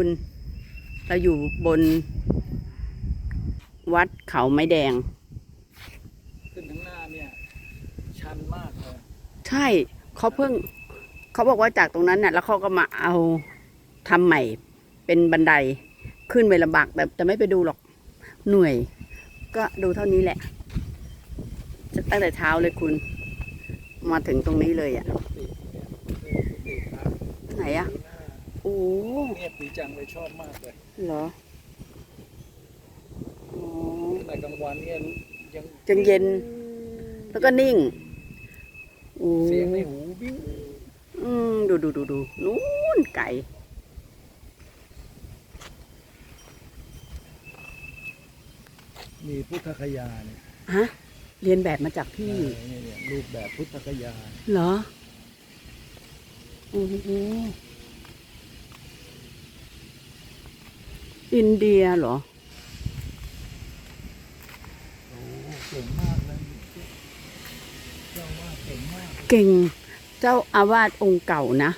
คุณ เราอยู่บน วัดเขาไม้แดง ขึ้นข้างหน้าเนี่ยชันมากเลยใช่เขาเพิ่ง เขาบอกว่าจากตรงนั้นน่ะ แล้วเขาก็มาเอาทำใหม่ เป็นบันไดขึ้นไปลำบากแต่แต่ไม่ไปดูหรอกเหนื่อย ก็ดูเท่านี้แหละจะตั้งแต่เช้าเลยคุณ มาถึงตรงนี้เลยอะ่ะติดเนี่ยคือติดครับไหนอะ่ะดูหน้าโอ้เงียบดีจังเลยชอบมากเลยเหรออ๋อขณะกลางวันเนี่ยยังยังเย็น แล้วก็นิ่งโอ้เสียงในหูวิ่งอืมดูดูดูดูนู้นไก่มีพุทธคยาเนี่ยฮะเรียนแบบมาจากพี่เออเนี่ยเนี่ยรูปแบบพุทธคยา เหรอโอ้โห อินเดียเหรอ โอ้เก่งมากเลยเจ้าว่าเก่งมากเก่ง เจ้าอาวาสองค์เก่านะ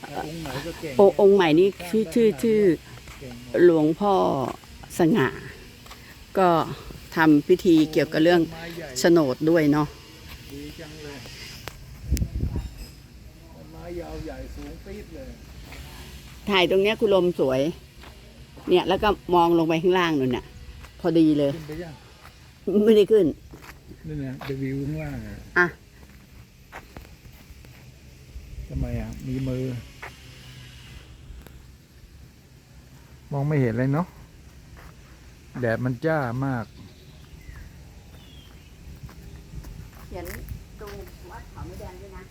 แต่องค์ไหนก็เก่งโอองค์ใหม่นี้ชื่อชื่อชื่อเก่งหมดหลวงพ่อสง่า ก็ทำพิธีเกี่ยวกับเรื่องต้นไม้ใหญ่โฉนดด้วยเนาะ ดีจังเลยต้นไม้ยาวใหญ่สูงปี๊ดเลย ถ่ายตรงเนี้ยคุณลมสวย เนี่ยแล้วก็มองลงไปข้างล่างนู่นน่ะ พอดีเลย ขึ้นไปยังไม่ได้ขึ้น นี่เนี่ยเดวิวข้างล่างอะอะ ทำไมอะ มีมือ มองไม่เห็นเลยเนาะแดดมันจ้ามาก เขียนตรงวัดเขาไม่แดงด้วยนะ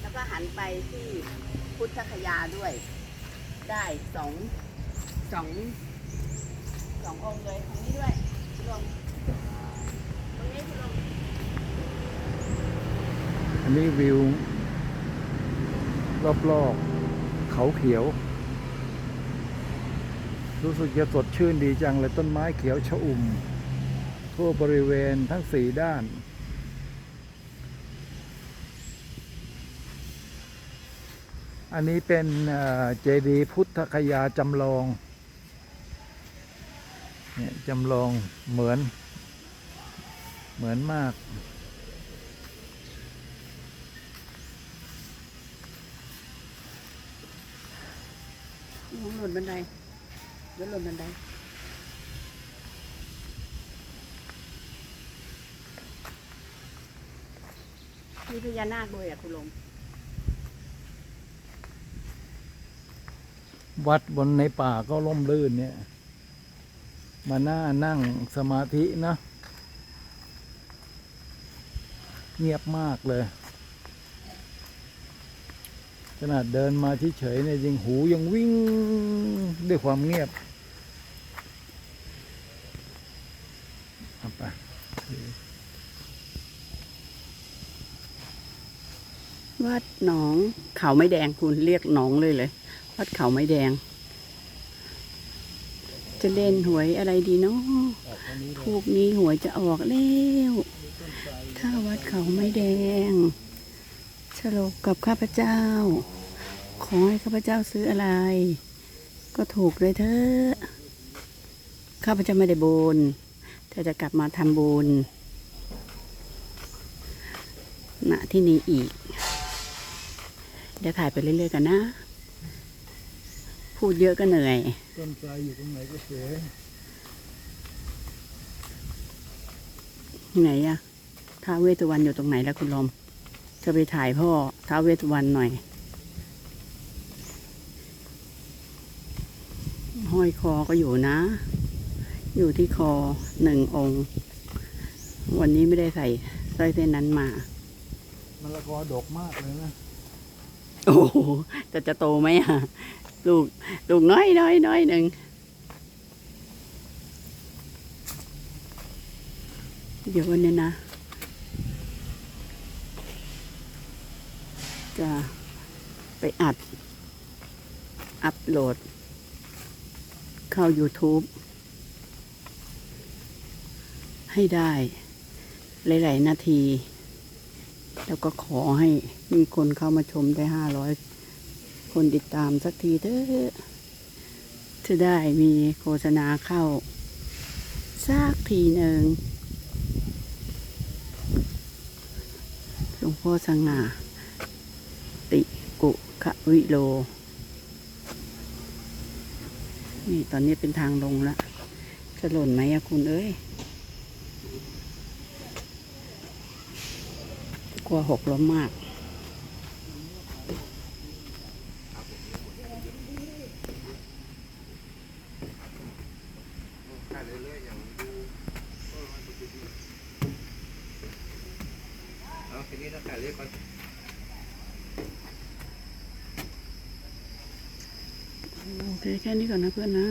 แล้ว ก็หันไปที่พุทธคยาด้วย ได้สองสองสององค์เลยตรงนี้ด้วยคุณลงตรงนี้คุณลงอันนี้วิว รอบๆเขาเขียว รู้สึกจะสดชื่นดีจังเลยต้นไม้เขียวชอุ่ม ทั่วบริเวณทั้งสี่ด้าน อันนี้เป็นเจดีย์พุทธคยาจำลองเนี่ยจำลองเหมือน เหมือนมาก หล่นบันไดแล้วหล่นบันไดมีพญานาคด้วยอะคุณลง วัดบนในป่าก็ร่มรื่นเนี่ย มาหน่านั่งสมาธินะ เงียบมากเลย ขนาดเดินมาเฉยๆเนี่ยยังหูยังวิ่งด้วยความเงียบเอาไปวัดหนองเขาไม้แดงคุณเรียกหนองเลยเลย วัดเขาไม้แดง จะเล่นหวยอะไรดีเนาะออกตรงนี้เลยทูกนี้หวยจะออกแล้วถ้าวัดเขาไม้แดงฉลกกับข้าพเจ้า ขอให้ข้าพเจ้าซื้ออะไร ก็ถูกเลยเถอะข้าพเจ้าไม่ได้บนแต่จะกลับมาทำบุญณที่นี้อีก เดี๋ยวถ่ายไปเรื่อยๆกันนะ พูดเยอะก็เหนื่อย ต้นไทรอยู่ตรงไหนก็สวยไหนอะท้าวเวสสุวรรณอยู่ตรงไหนแล้วคุณลมจะไปถ่ายพ่อท้าวเวสสุวรรณหน่อย ห้อยคอก็อยู่นะ อยู่ที่คอหนึ่งองค์ วันนี้ไม่ได้ใส่สร้อยเส้นนั้นมามะละกอดกมากเลยนะ โอ้โหแต่จะโตไหมอะ ลูกลูกน้อยน้อยน้อยหนึ่งเดี๋ยววันนี้นะจะไปอัด อัพโหลด เข้า YouTube ให้ได้ หลาย ๆ นาที แล้วก็ขอให้มีคนเข้ามาชมได้ห้าร้อย คนติดตามสักทีเถอะจะได้มีโฆษณาเข้าสักทีหนึ่งหลวงพ่อสง่า ติกุขวิโล นี่ตอนนี้เป็นทางลงละจะหล่นไหมอะคุณเอ้ย กลัวหกล้มมาก นี้ต้องถ่ายเรียกก่อนโอเคแค่นี้ก่อนนะเพื่อนนะ